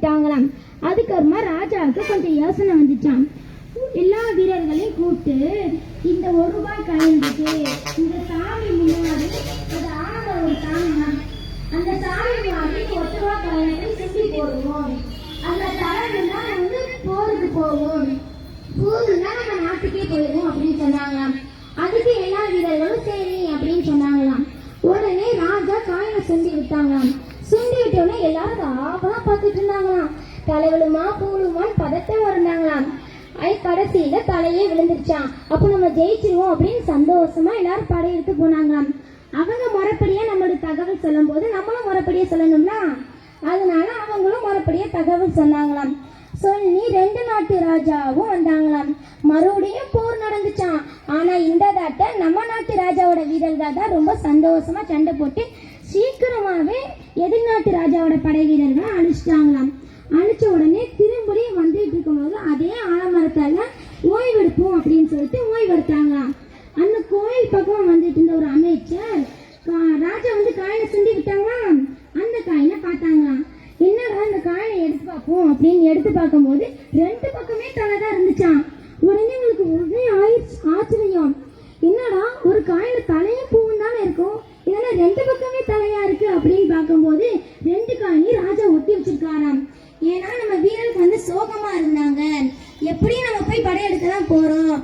விட்டாங்களாம். அதுக்கப்புறமா ராஜாவுக்கு கொஞ்சம் யோசனை வந்துச்சாம். எல்லா வீரர்களையும் கூப்பிட்டு இந்த ஒரு ரூபாய் கலந்துட்டு இந்த சாமி முன்னாடி அது ஆனந்த ஒரு சாமி அந்த சாமி முன்னாடி ஒத்த ரூபாய் கலந்து சுற்றி போடுவோம். அந்த தலைவன் வந்து போருக்கு போவோம் போதுன்னா நம்ம நாட்டுக்கே போயிடும் அப்படின்னு சொன்னாங்களாம். அதுக்கு எல்லா வீரர்களும் சரி அப்படின்னு சொன்னாங்களாம். உடனே ராஜா காயினை செஞ்சு விட்டாங்களாம். சுண்டி விட்டோன்னே எல்லாரும் ஆவலா பார்த்துட்டு இருந்தாங்களாம். தலைவலுமா பூலுமான்னு பதட்டம் வந்தாங்களாம் ஐ கடைசியில தலையே விழுந்துருச்சான் அப்போ நம்ம ஜெயிச்சிருவோம் அப்படின்னு சந்தோஷமா எல்லாரும் படையெடுத்து போனாங்களாம். அவங்க முறைப்படியா நம்மளுக்கு தகவல் சொல்லும் போது நம்மளும் முறைப்படியா சொல்லணும்னா அதனால அவங்களும் முறைப்படியா தகவல் சொன்னாங்களாம். சொல்லி ரெண்டு நாட்டு ராஜாவும் வந்தாங்களாம். மறுபடியும் போர் நடந்துச்சான் ஆனா இந்த தாட்ட நம்ம நாட்டு ராஜாவோட வீரர்கள் தான் ரொம்ப சந்தோஷமா சண்டை போட்டு சீக்கிரமாவே எதிர்நாட்டு ராஜாவோட படை வீரர்களை அழிச்சிட்டாங்களாம். அழிச்ச உடனே திரும்படியும் வந்துட்டு இருக்கும்போது அதே ஆலமரத்தால ஓய்வெடுப்போம் அப்படின்னு சொல்லிட்டு ஓய்வெடுத்தாங்களாம். அந்த கோயில் பக்கம் வந்துட்டு இருந்த ஒரு அமைச்சர் கா- ராஜா வந்து காயினை சுண்டி விட்டாங்களாம். அந்த காயினை பார்த்தாங்களாம். என்னடா அந்த காயினை எடுத்து பார்ப்போம் அப்படின்னு எடுத்து பார்க்கும்போது ரெண்டு பக்கமே தலை தான் இருந்துச்சான் உடனே உங்களுக்கு உடனே ஆயிடுச்சு ஆச்சரியம். என்னடா ஒரு காயில தலையும் பூவும் தானே இருக்கும்? இதெல்லாம் ரெண்டு பக்கமே தலையா இருக்கு அப்படின்னு பார்க்கும்போது வச்சிருக்காராம். ஏன்னா நம்ம வீரருக்கு வந்து சோகமா இருந்தாங்க. எப்படியும் நம்ம போய் படையெடுக்க தான் போறோம்.